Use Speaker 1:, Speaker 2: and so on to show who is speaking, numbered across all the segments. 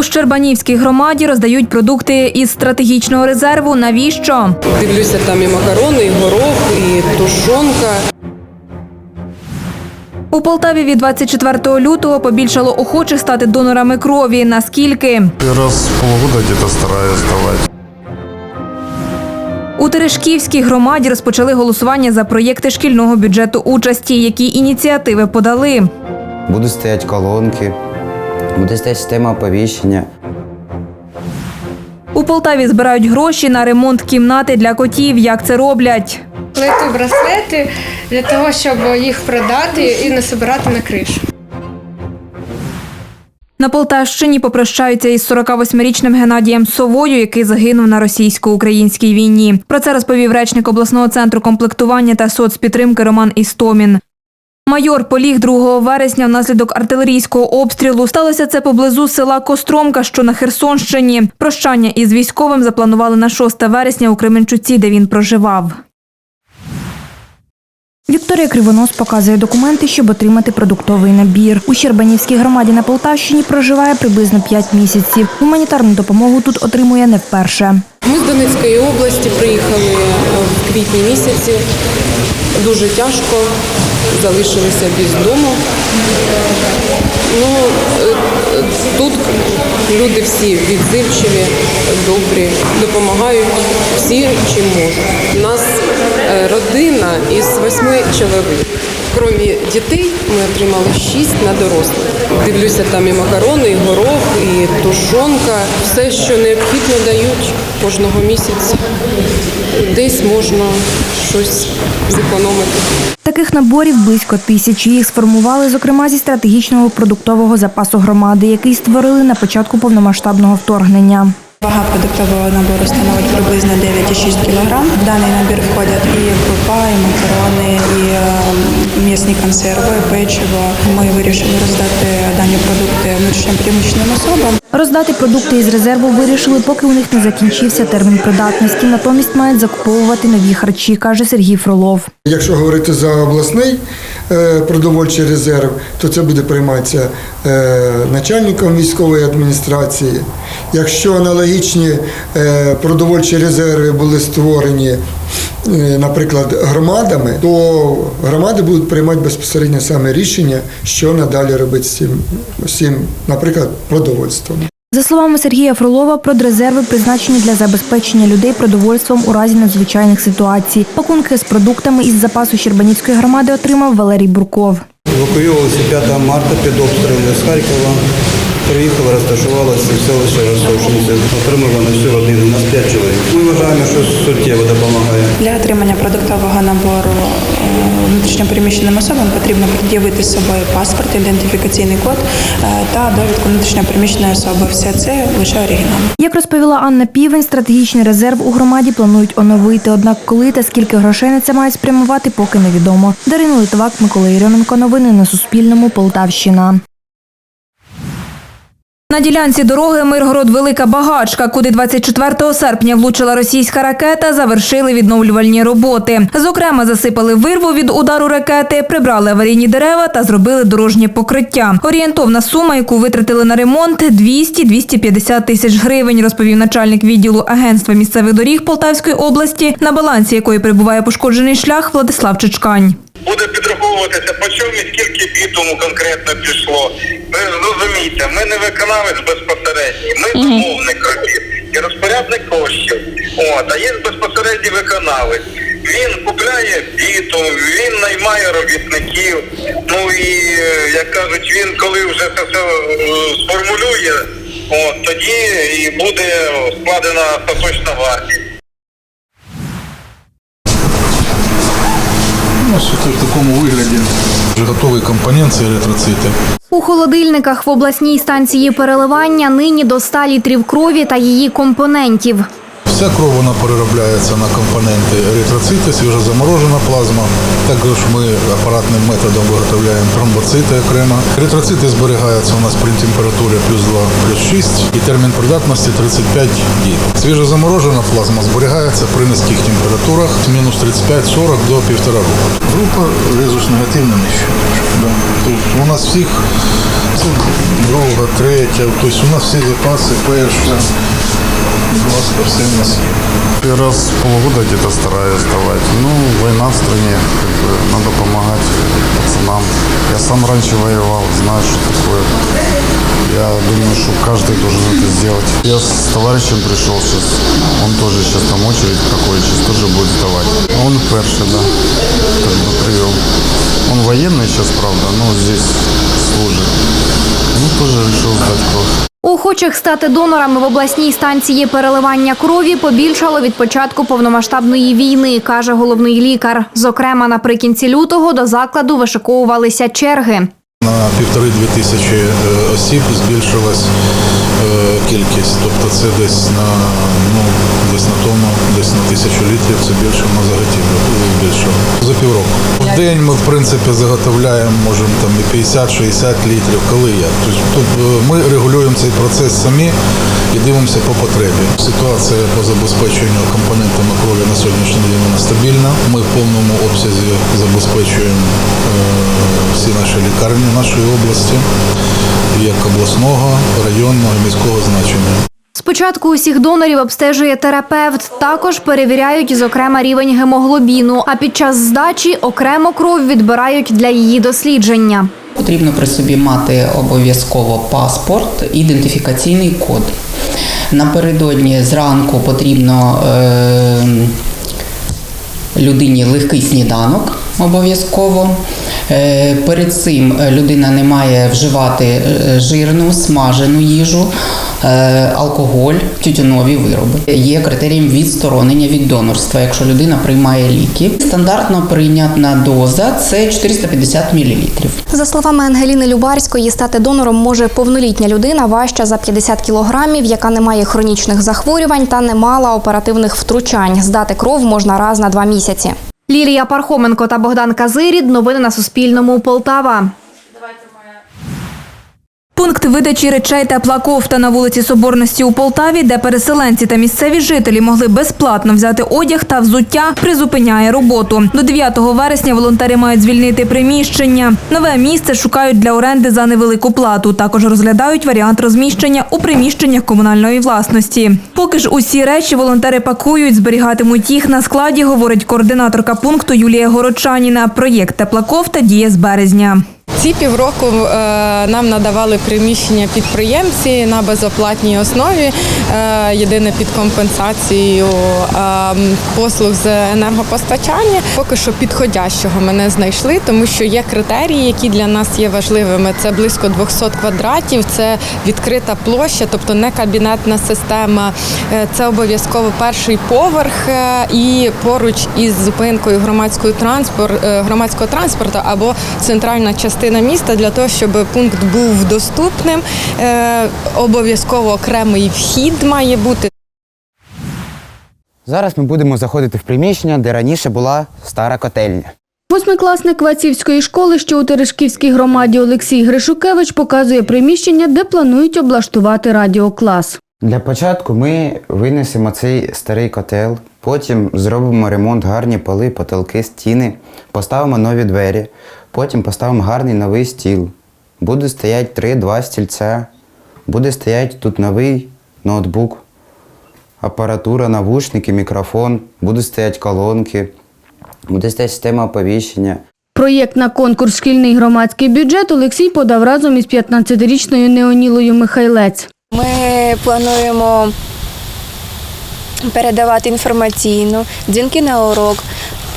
Speaker 1: У Щербанівській громаді роздають продукти із стратегічного резерву. Навіщо?
Speaker 2: Дивлюся, там і макарони, і горох, і тушонка.
Speaker 1: У Полтаві від 24 лютого побільшало охочих стати донорами крові. Наскільки?
Speaker 3: Раз в полгода где-то стараюсь вставать.
Speaker 1: У Терешківській громаді розпочали голосування за проєкти шкільного бюджету участі. Які ініціативи подали?
Speaker 4: Будуть стояти колонки, буде стояти система оповіщення.
Speaker 1: У Полтаві збирають гроші на ремонт кімнати для котів. Як це роблять?
Speaker 5: плету браслети для того, щоб їх продати і не собирати на кришу.
Speaker 1: На Полтавщині попрощаються із 48-річним Геннадієм Совою, який загинув на російсько-українській війні. Про це розповів речник обласного центру комплектування та соцпідтримки Роман Істомін. Майор поліг 2 вересня внаслідок артилерійського обстрілу. Сталося це поблизу села Костромка, що на Херсонщині. Прощання із військовим запланували на 6 вересня у Кременчуці, де він проживав.
Speaker 6: Вікторія Кривонос показує документи, щоб отримати продуктовий набір. У Щербанівській громаді на Полтавщині проживає приблизно 5 місяців. Гуманітарну допомогу тут отримує не вперше.
Speaker 2: Ми з Донецької області приїхали е, в квітні місяці. Дуже тяжко, залишилися без дому. Ну, е, е, тут люди всі відзивчиві, добрі, допомагають всі, чим можуть. У нас е, родина із восьми чоловік. Крім дітей, ми отримали шість на дорослих. Дивлюся, там і макарони, і горох, і тушонка. Все, що необхідно, дають кожного місяця. Десь можна щось зекономити.
Speaker 6: Таких наборів близько тисячі. Їх сформували, зокрема, зі стратегічного продуктового запасу громади, який створили на початку повномасштабного вторгнення.
Speaker 7: Вага продуктового набору становить приблизно 9,6 кг. В даний набір входять і крупа, і макарони, і е, м'ясні консерви, печиво. Ми вирішили роздати дані продукти внутрішньопереміщеним особам.
Speaker 6: Роздати продукти із резерву вирішили, поки у них не закінчився термін придатності. Натомість мають закуповувати нові харчі, каже Сергій Фролов.
Speaker 8: Якщо говорити за обласний е, продовольчий резерв, то це буде прийматися е, начальником військової адміністрації. Якщо аналогічні е, продовольчі резерви були створені, наприклад, громадами, то громади будуть приймати безпосередньо саме рішення, що надалі робити з цим наприклад, продовольством.
Speaker 6: За словами Сергія Фролова, продрезерви призначені для забезпечення людей продовольством у разі надзвичайних ситуацій. Пакунки з продуктами із запасу Щербанівської громади отримав Валерій Бурков.
Speaker 9: Евакуювалися 5 марта під обстріли з Харкова. Приїхали, розташувалися в селище Ростовщиці. Отримали на всю родину, нас 5 чоловік. Ми вважаємо, що суттєво допомагає.
Speaker 7: Для отримання продуктового набору е, внутрішньопереміщеним особам потрібно пред'явити з собою паспорт, ідентифікаційний код е, та довідку внутрішньопереміщеної особи. Все це лише оригінал.
Speaker 6: Як розповіла Анна Півень, стратегічний резерв у громаді планують оновити. Однак коли та скільки грошей на це мають спрямувати, поки невідомо. Дарина Литвак, Микола Єрьоменко. Новини на Суспільному. Полтавщина.
Speaker 1: На ділянці дороги Миргород Велика Багачка, куди 24 серпня влучила російська ракета, завершили відновлювальні роботи. Зокрема, засипали вирву від удару ракети, прибрали аварійні дерева та зробили дорожнє покриття. Орієнтовна сума, яку витратили на ремонт, 200-250 тисяч гривень, розповів начальник відділу агентства місцевих доріг Полтавської області, на балансі якої перебуває пошкоджений шлях Владислав Чичкань.
Speaker 10: Буде підраховуватися, по чому і скільки бітуму конкретно пішло. Ви розумієте, ми не виконавець безпосередній, ми замовник робіт і розпорядник коштів. От, а є безпосередній виконавець. Він купляє бітум, він наймає робітників. Ну і як кажуть, він коли вже це все е, сформулює, от тоді і буде складена остаточна вартість.
Speaker 3: Ну, це в такому вигляді. Вже готовий компонент це еритроцити.
Speaker 11: У холодильниках в обласній станції переливання нині до 100 літрів крові та її компонентів.
Speaker 3: Ця кров вона переробляється на компоненти еритроцити, свіжозаморожена плазма. Також ми апаратним методом виготовляємо тромбоцити окремо. Еритроцити зберігаються у нас при температурі плюс 2, плюс 6 і термін придатності 35 діб. Свіжозаморожена плазма зберігається при низьких температурах мінус 35-40 до 1,5 року. Група резус негативна. Да. Тут у нас всіх друга, третя, тобто у нас всі запаси перша. Є.
Speaker 12: Первый раз в полгода где-то стараюсь давать. Ну, война в стране, как бы, надо помогать пацанам. Я сам раньше воевал, знаю, что такое. Я думаю, что каждый должен это сделать. Я с товарищем пришел сейчас, он тоже сейчас там очередь проходит, сейчас тоже будет сдавать. Он перший, да, как бы привел. Он военный сейчас, правда, но здесь
Speaker 6: Охочих стати донорами в обласній станції переливання крові побільшало від початку повномасштабної війни, каже головний лікар. Зокрема, наприкінці лютого до закладу вишиковувалися черги.
Speaker 3: На півтори-дві тисячі е, осіб збільшилась е, кількість. Тобто це десь на ну десь на тонну, десь на тисячу літрів. Це більше на заготівлю більше за півроку. В день ми в принципі заготовляємо, можемо там і 50-60 літрів, коли як. Тобто е, ми регулюємо цей процес самі і дивимося по потребі. Ситуація по забезпеченню компонентами крові на сьогоднішній день стабільна. Ми в повному обсязі забезпечуємо е, всі наші лікарні нашої області, як обласного, районного міського значення.
Speaker 6: Спочатку усіх донорів обстежує терапевт. Також перевіряють, зокрема, рівень гемоглобіну. А під час здачі окремо кров відбирають для її дослідження.
Speaker 13: Потрібно при собі мати обов'язково паспорт, ідентифікаційний код. Напередодні зранку потрібно е, людині легкий сніданок обов'язково. Е, перед цим людина не має вживати е, жирну, смажену їжу, е, алкоголь, тютюнові вироби. Є критерієм відсторонення від донорства, якщо людина приймає ліки. Стандартно прийнятна доза це 450 мл.
Speaker 14: За словами Ангеліни Любарської, стати донором може повнолітня людина важча за 50 кілограмів, яка не має хронічних захворювань та не мала оперативних втручань. Здати кров можна раз на два місяці.
Speaker 6: Лілія Пархоменко та Богдан Казирід. Новини на Суспільному. Полтава.
Speaker 1: Пункт видачі речей тепла кофта на вулиці Соборності у Полтаві, де переселенці та місцеві жителі могли безплатно взяти одяг та взуття, призупиняє роботу. До 9 вересня волонтери мають звільнити приміщення. Нове місце шукають для оренди за невелику плату. Також розглядають варіант розміщення у приміщеннях комунальної власності. Поки ж усі речі волонтери пакують, зберігатимуть їх на складі, говорить координаторка пункту Юлія Горочаніна. Проєкт тепла кофта діє з березня.
Speaker 15: Ці півроку е, нам надавали приміщення підприємці на безоплатній основі, е, єдине під компенсацією е, послуг з енергопостачання. Поки що підходящого ми не знайшли, тому що є критерії, які для нас є важливими. Це близько 200 квадратів, це відкрита площа, тобто не кабінетна система. Це обов'язково перший поверх і поруч із зупинкою громадського транспорту або центральна частина міста для того, щоб пункт був доступним. Е, Обов'язково окремий вхід має бути.
Speaker 4: Зараз ми будемо заходити в приміщення, де раніше була стара котельня.
Speaker 16: Восьмикласник Вацівської школи, що у Терешківській громаді Олексій Гришукевич показує приміщення, де планують облаштувати радіоклас.
Speaker 4: Для початку ми винесемо цей старий котел, потім зробимо ремонт, гарні поли, потолки, стіни, поставимо нові двері, потім поставимо гарний новий стіл. Буде стояти 3-2 стільця, буде стояти тут новий ноутбук, апаратура, навушники, мікрофон, будуть стояти колонки, буде стояти система оповіщення.
Speaker 16: Проєкт на конкурс Шкільний громадський бюджет Олексій подав разом із 15-річною Неонілою Михайлець.
Speaker 17: Ми плануємо передавати інформаційну, дзвінки на урок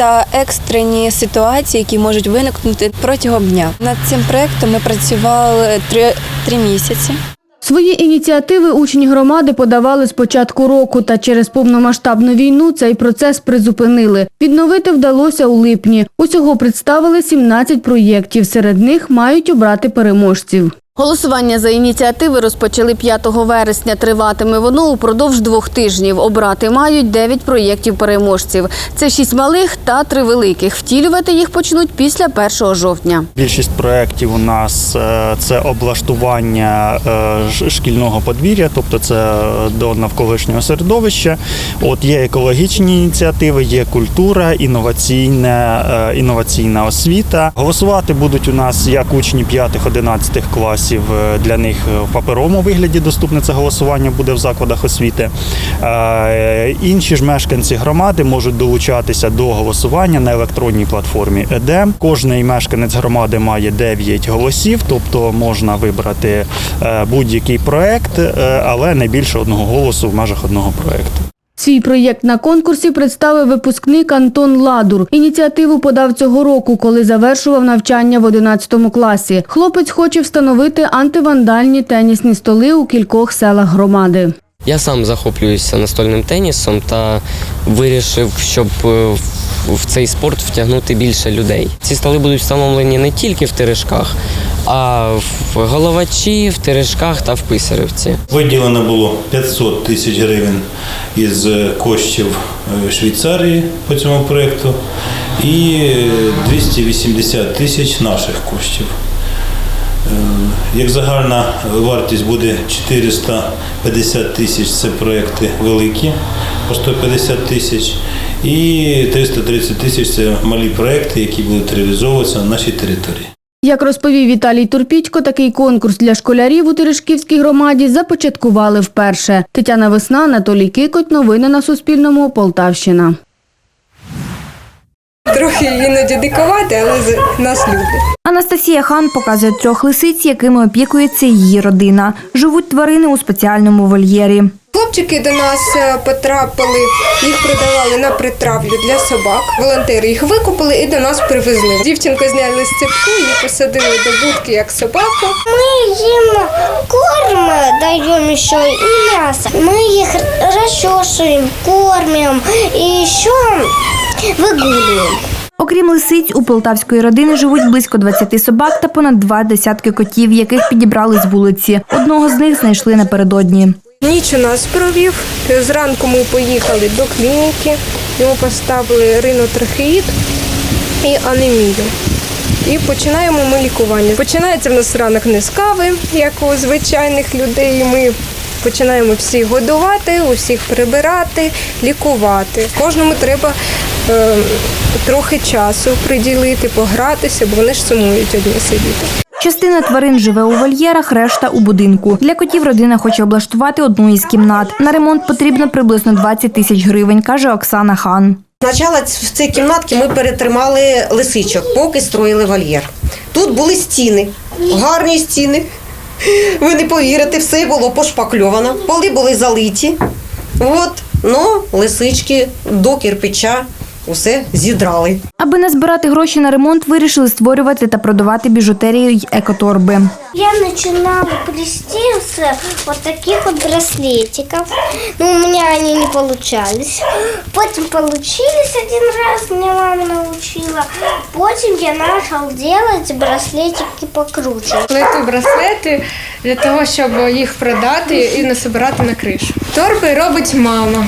Speaker 17: та екстрені ситуації, які можуть виникнути протягом дня. Над цим проектом ми працювали три, три місяці.
Speaker 16: Свої ініціативи учні громади подавали з початку року, та через повномасштабну війну цей процес призупинили. Відновити вдалося у липні. Усього представили 17 проєктів. Серед них мають обрати переможців. Голосування за ініціативи розпочали 5 вересня. Триватиме воно упродовж двох тижнів. Обрати мають 9 проєктів переможців. Це 6 малих та 3 великих. Втілювати їх почнуть після 1 жовтня.
Speaker 18: Більшість проєктів у нас е, це облаштування е, шкільного подвір'я, тобто це е, до навколишнього середовища. От є екологічні ініціативи, є культура, інноваційна, інноваційна освіта. Голосувати будуть у нас як учні 5-11 класів. Е, Для них в паперовому вигляді доступне це голосування буде в закладах освіти. Е, Інші ж мешканці громади можуть долучатися до голосування на електронній платформі ЕДЕМ. Кожний мешканець громади має 9 голосів, тобто можна вибрати е, будь-який проект, е, але не більше одного голосу в межах одного проекту.
Speaker 16: Свій проєкт на конкурсі представив випускник Антон Ладур. Ініціативу подав цього року, коли завершував навчання в 11 класі. Хлопець хоче встановити антивандальні тенісні столи у кількох селах громади.
Speaker 19: Я сам захоплююся настольним тенісом та вирішив, щоб е, в- цей спорт втягнути більше людей. Ці столи будуть встановлені не тільки в Терешках, а в Головачі, в Терешках та в Писарівці.
Speaker 20: Виділено було 500 тисяч гривень із коштів е, Швейцарії по цьому проєкту і е, 280 тисяч наших коштів. Е, Як загальна вартість буде 450 тисяч, це проєкти великі по 150 тисяч, і 330 тисяч це малі проєкти, які будуть реалізовуватися на нашій території.
Speaker 16: Як розповів Віталій Турпічко, такий конкурс для школярів у Терешківській громаді започаткували вперше. Тетяна Весна, Анатолій Кикоть. Новини на Суспільному. Полтавщина.
Speaker 21: Трохи іноді дикувати, але нас любить.
Speaker 6: Анастасія Хан показує трьох лисиць, якими опікується її родина. Живуть тварини у спеціальному вольєрі.
Speaker 21: Хлопчики до нас е, потрапили, їх продавали на притравлю для собак. Волонтери їх викупили і до нас привезли. Дівчинку зняли з цепку, її посадили до будки як собаку.
Speaker 22: Мы им корм даем еще и мясо. Мы их расчесываем, кормим и еще выгуливаем.
Speaker 6: Окрім лисиць, у полтавської родини живуть близько 20 собак та понад два десятки котів, яких підібрали з вулиці. Одного з них знайшли напередодні.
Speaker 21: Ніч у нас провів. Зранку ми поїхали до клініки, йому поставили ринотрахеїд і анемію. І починаємо ми лікування. Починається в нас ранок не з кави, як у звичайних людей. Ми починаємо всіх годувати, усіх прибирати, лікувати. Кожному треба е, трохи часу приділити, погратися, бо вони ж сумують одні сидіти.
Speaker 6: Частина тварин живе у вольєрах, решта у будинку. Для котів родина хоче облаштувати одну із кімнат. На ремонт потрібно приблизно 20 тисяч гривень, каже Оксана Хан.
Speaker 23: Спочатку в цій кімнатці ми перетримали лисичок, поки строїли вольєр. Тут були стіни, гарні стіни. Ви не повірите, все було пошпакльовано, поли були залиті. От, ну, лисички до кирпича усе зідрали.
Speaker 6: Аби не збирати гроші на ремонт, вирішили створювати та продавати біжутерію й екоторби.
Speaker 22: Я начинала плести с вот таких вот браслетиков. Но у меня они не получались. Потом получились один раз, меня мама научила. Потом я начал делать браслетики покруче.
Speaker 21: Плету браслети для того, щоб їх продати і насобирати на кришу. Торби робить мама,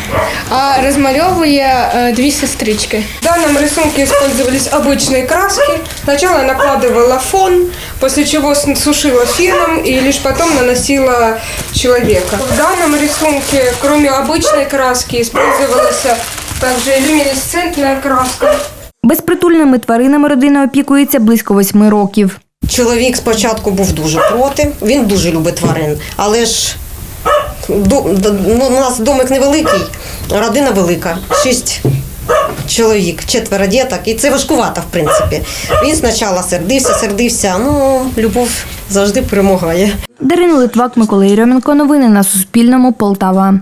Speaker 21: а розмальовує е, дві сестрички В данном рисунке использовались обычные краски. Сначала накладывала фон, после чего с- сушила феном и лишь потом наносила человека. В данном рисунке, кроме обычной краски, использовалась также люминесцентная краска.
Speaker 6: Безпритульними тваринами родина опікується близько восьми років.
Speaker 23: Чоловік спочатку був дуже проти, він дуже любить тварин, але ж до- до- ну, у нас домик невеликий, родина велика, шість чоловік, четверо діток, і це важкувато, в принципі. Він спочатку сердився, сердився, ну любов завжди перемагає.
Speaker 6: Дарина Литвак, Микола Єрьоменко. Новини на Суспільному. Полтава.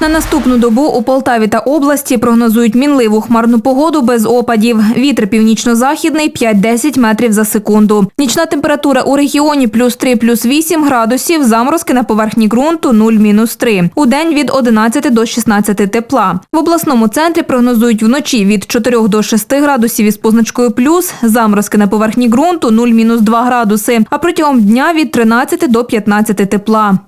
Speaker 1: На наступну добу у Полтаві та області прогнозують мінливу хмарну погоду без опадів. Вітер північно-західний 5-10 метрів за секунду. Нічна температура у регіоні плюс 3, плюс 8 градусів, заморозки на поверхні ґрунту 0, мінус 3. У день від 11 до 16 тепла. В обласному центрі прогнозують вночі від 4 до 6 градусів із позначкою плюс, заморозки на поверхні ґрунту 0, мінус 2 градуси, а протягом дня від 13 до 15 тепла.